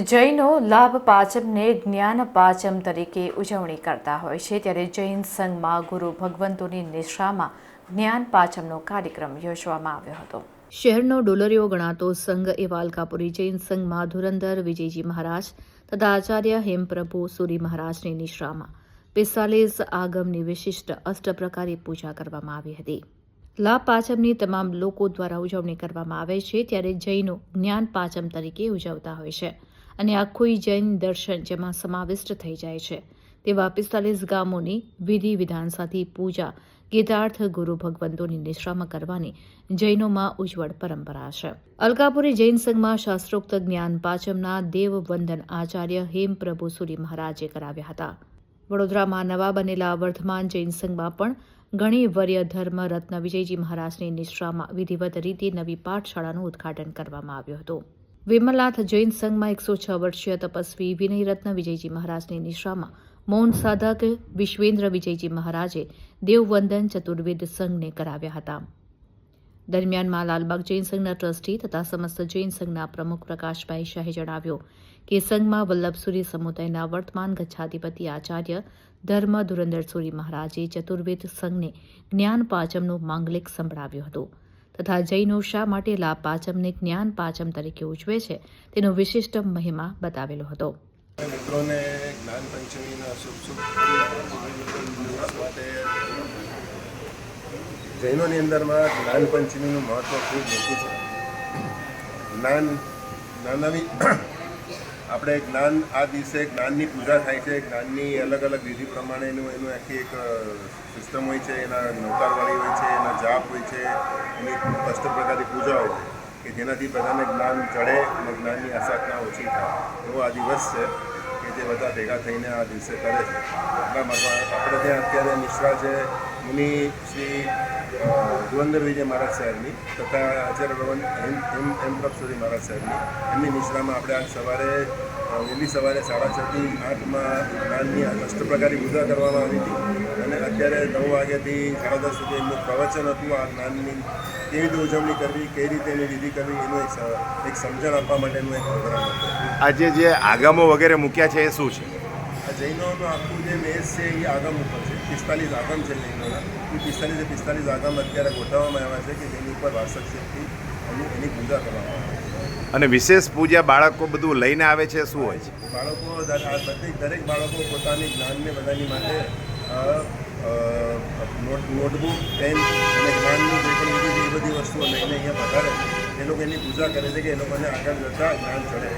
જૈનો લાભ પાચમને જ્ઞાન પાચમ તરીકે ઉજવણી કરતા હોય છે. ત્યારે જૈન સંઘમાં ગુરુ ભગવંતોની નિશ્રામાં જ્ઞાન પાચમનો કાર્યક્રમ યોજવામાં આવ્યો હતો. શહેરનો ડોલરિયો ગણાતો સંઘ એ વાલકાપુરી જૈન સંઘમાં ધુરંધર વિજયજી મહારાજ તથા આચાર્ય હેમપ્રભુ સૂરી મહારાજની નિશ્રામાં પિસ્તાલીસ આગમની વિશિષ્ટ અષ્ટપ્રકારી પૂજા કરવામાં આવી હતી. લાભ પાચમની તમામ લોકો દ્વારા ઉજવણી કરવામાં આવે છે. ત્યારે જૈનો જ્ઞાન પાચમ તરીકે ઉજવતા હોય છે. અને આખું જૈન દર્શન જેમાં સમાવિષ્ટ થઈ જાય છે. તેવા પિસ્તાલીસ ગામોની વિધિ વિધાન સાથે પૂજા, ગીતાર્થ, ગુરુ ભગવંતોની નિશ્રામાં કરવાની જૈનોમાં ઉજ્જવળ પરંપરા છે. અલકાપુરી જૈન સંઘમાં શાસ્ત્રોક્ત જ્ઞાન પાચમના દેવવંદન આચાર્ય હેમપ્રભુ સુરી મહારાજે કરાવ્યા હતા. વડોદરામાં નવા બનેલા વર્ધમાન જૈન સંઘમાં પણ ઘણી વર્ય ધર્મ રત્ન વિજયજી મહારાજની નિશ્રામાં વિધિવત રીતે નવી પાઠશાળાનું ઉદ્ઘાટન કરવામાં આવ્યું હતું. વિમલનાથ જૈન સંઘમાં એકસો છ વર્ષીય તપસ્વી વિનયરત્ન વિજયજી મહારાજની નિશામાં મૌન સાધક વિશ્વેન્દ્ર વિજયજી મહારાજે દેવવંદન ચતુર્વેદ સંઘને કરાવ્યા હતા. દરમિયાનમાં લાલબાગ જૈન સંઘના ટ્રસ્ટી તથા સમસ્ત જૈન સંઘના પ્રમુખ પ્રકાશભાઈ શાહે જણાવ્યું કે સંઘમાં વલ્લભસુરી સમુદાયના વર્તમાન ગચ્છાધિપતિ આચાર્ય ધર્મ ધુરંદરસુરી મહારાજે ચતુર્વેદ સંઘને જ્ઞાન પાચમનું માંગલિક સંભળાવ્યું હતું. તથા જૈનો શા માટે લાભ પાચમને જ્ઞાન પાચમ તરીકે ઉજવે છે, તેનો વિશિષ્ટ મહિમા બતાવેલો હતો. મિત્રોને જ્ઞાન પંચમીના શુભ શુભ જૈનોની અંદરમાં જ્ઞાન પંચમીનું મહત્ત્વ ખૂબ મોટું છે. જ્ઞાન જ્ઞાનવી આપણે જ્ઞાન આ દિવસે જ્ઞાનની પૂજા થાય છે, જ્ઞાનની અલગ અલગ વિધિ પ્રમાણેનું એનું આખી એક સિસ્ટમ હોય છે, એના નૌકારવાળી હોય છે જાપ હોય છે એની અષ્ટ પ્રકારની પૂજા હોય છે, કે જેનાથી બધાને જ્ઞાન ચડે અને જ્ઞાનની આસાધના ઓછી થાય. એવો આ દિવસ છે કે જે બધા ભેગા થઈને આ દિવસે કરે છે. એટલા માટે આપણે ત્યાં અત્યારે મિશ્રા છે મુનિ શ્રી ધુવંદર વિજય મહારાજ સાહેબની તથા આચાર્ય ભવન એમ એમ એમ પ્રભસુરી મહારાજ સાહેબની. એમની નિશ્રામાં આપણે આજ સવારે વહેલી સવારે સાડા છથી આઠમાં જ્ઞાનની અષ્ટપ્રકારની પૂજા કરવામાં આવી હતી અને અત્યારે નવ વાગ્યાથી સાડા દસ સુધી એમનું પ્રવચન હતું આ જ્ઞાનની કેવી રીતે ઉજવણી કરવી કેવી રીતે એની વિધિ કરવી, એનું એક એક સમજણ આપવા માટેનું એક પ્રોગ્રામ હતો. આજે જે આગામો વગેરે મૂક્યા છે એ શું છે? જૈનોનું આખું જે મેસ છે એ આગમ ઉપર છે. પિસ્તાલીસ આગમ છે જૈનોના. એ પિસ્તાલીસે પિસ્તાલીસ આગમ અત્યારે ગોઠવવામાં આવ્યા છે કે જેની ઉપર વાસક શક્તિ એની એની પૂજા કરવામાં આવે છે. અને વિશેષ પૂજા બાળકો બધું લઈને આવે છે શું હોય છે? બાળકો દર- આ બધી દરેક બાળકો પોતાની જ્ઞાનને બધાની માટે નોટબુક પેન અને જ્ઞાનની જે પણ બધી એ બધી વસ્તુઓ લઈને અહીંયા પધારે એ લોકો એની પૂજા કરે છે કે એ લોકોને આગળ જતાં જ્ઞાન ચડે.